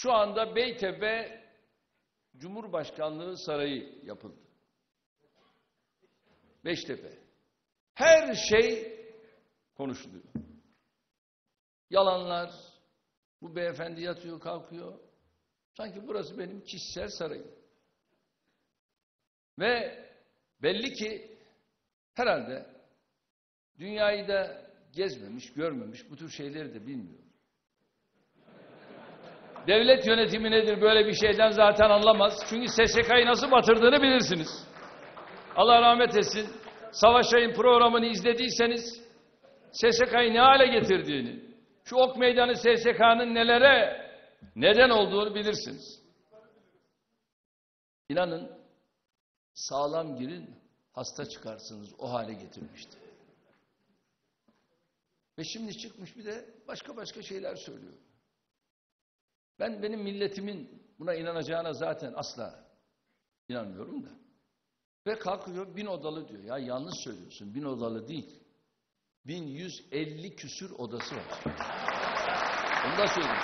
Şu anda Beytepe Cumhurbaşkanlığı Sarayı yapıldı. Beştepe. Her şey konuşuluyor. Yalanlar, bu beyefendi yatıyor kalkıyor. Sanki burası benim kişisel sarayım. Ve belli ki herhalde dünyayı da gezmemiş, görmemiş, bu tür şeyleri de bilmiyor. Devlet yönetimi nedir böyle bir şeyden zaten anlamaz. Çünkü SSK'yı nasıl batırdığını bilirsiniz. Allah rahmet etsin. Savaş Ay'ın programını izlediyseniz SSK'yı ne hale getirdiğini, şu ok meydanı SSK'nın nelere neden olduğunu bilirsiniz. İnanın sağlam girin hasta çıkarsınız o hale getirmişti. Ve şimdi çıkmış bir de başka başka şeyler söylüyor. Ben benim milletimin buna inanacağına zaten asla inanmıyorum da. Ve kalkıyor bin odalı diyor. Ya yanlış söylüyorsun. Bin odalı değil. 1150 küsür odası var. Onu da söyleyeyim.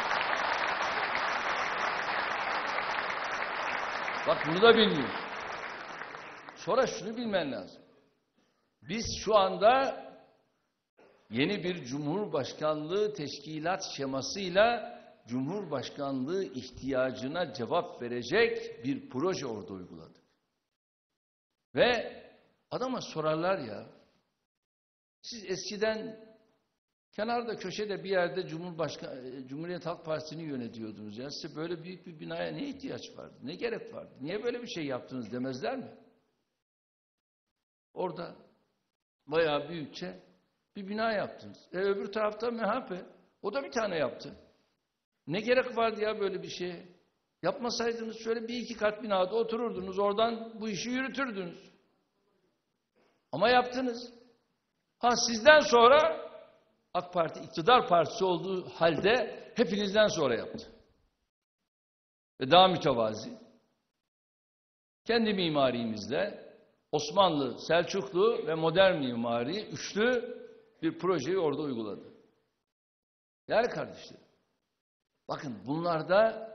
Bak bunu da bilmiyor. Sonra şunu bilmen lazım. Biz şu anda yeni bir cumhurbaşkanlığı teşkilat şemasıyla cumhurbaşkanlığı ihtiyacına cevap verecek bir proje orada uyguladık. Ve adama sorarlar ya, siz eskiden kenarda köşede bir yerde Cumhurbaşkanı, e, Cumhuriyet Halk Partisi'ni yönetiyordunuz ya. Size böyle büyük bir binaya ne ihtiyaç vardı? Ne gerek vardı? Niye böyle bir şey yaptınız demezler mi? Orada bayağı büyükçe bir bina yaptınız. E öbür tarafta MHP. O da bir tane yaptı. Ne gerek vardı ya böyle bir şeye? Yapmasaydınız şöyle bir iki kat binada otururdunuz. Oradan bu işi yürütürdünüz. Ama yaptınız. Ha sizden sonra AK Parti iktidar partisi olduğu halde hepinizden sonra yaptı. Ve daha mütevazi. Kendi mimarimizle Osmanlı, Selçuklu ve modern mimari üçlü bir projeyi orada uyguladı. Değerli kardeşlerim, bakın bunlarda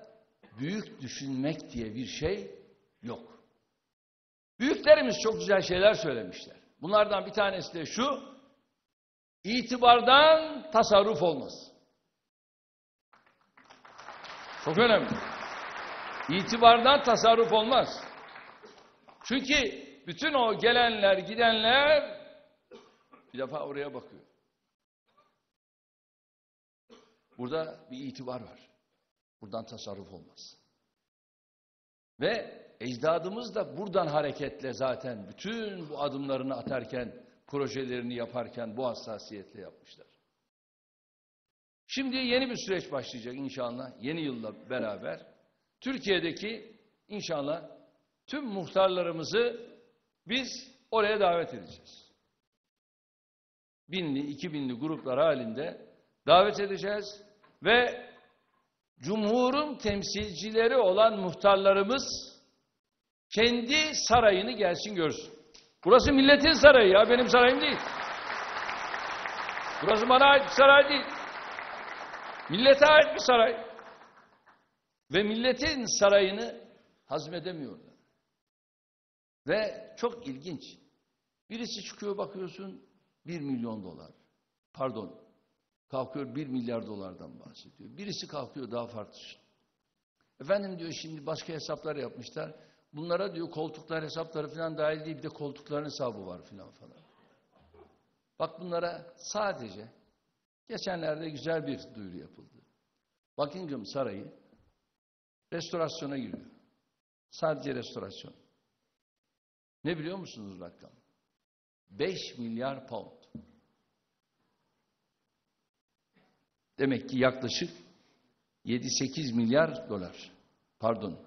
büyük düşünmek diye bir şey yok. Büyüklerimiz çok güzel şeyler söylemişler. Bunlardan bir tanesi de şu, itibardan tasarruf olmaz. Çok önemli. İtibardan tasarruf olmaz. Çünkü bütün o gelenler, gidenler bir defa oraya bakıyor. Burada bir itibar var. Buradan tasarruf olmaz. Ve ecdadımız da buradan hareketle zaten bütün bu adımlarını atarken, projelerini yaparken bu hassasiyetle yapmışlar. Şimdi yeni bir süreç başlayacak inşallah yeni yılla beraber. Türkiye'deki inşallah tüm muhtarlarımızı biz oraya davet edeceğiz. Binli, iki binli gruplar halinde davet edeceğiz ve Cumhur'un temsilcileri olan muhtarlarımız kendi sarayını gelsin görsün. Burası milletin sarayı ya, benim sarayım değil. Burası bana ait bir saray değil. Millete ait bir saray. Ve milletin sarayını hazmedemiyorlar. Ve çok ilginç. Birisi çıkıyor bakıyorsun bir milyon dolar. Pardon. Kalkıyor bir milyar dolardan bahsediyor. Birisi kalkıyor daha farklı. Efendim diyor şimdi başka hesaplar yapmışlar. Bunlara diyor koltuklar hesapları falan dahil değil bir de koltukların hesabı var falan falan. Bak bunlara sadece geçenlerde güzel bir duyuru yapıldı. Buckingham Sarayı restorasyona giriyor. Sadece restorasyon. Ne biliyor musunuz rakam? 5 milyar pound. Demek ki yaklaşık 7-8 milyar dolar. Pardon.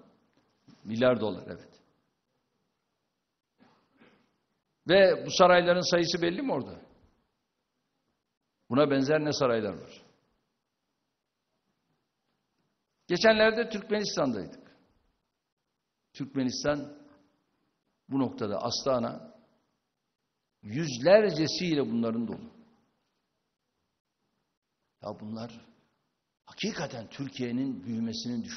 Milyar dolar evet. Ve bu sarayların sayısı belli mi orada? Buna benzer ne saraylar var? Geçenlerde Türkmenistan'daydık. Türkmenistan bu noktada Astana yüzlercesiyle bunların dolu. Ya bunlar hakikaten Türkiye'nin büyümesinin düşmanı.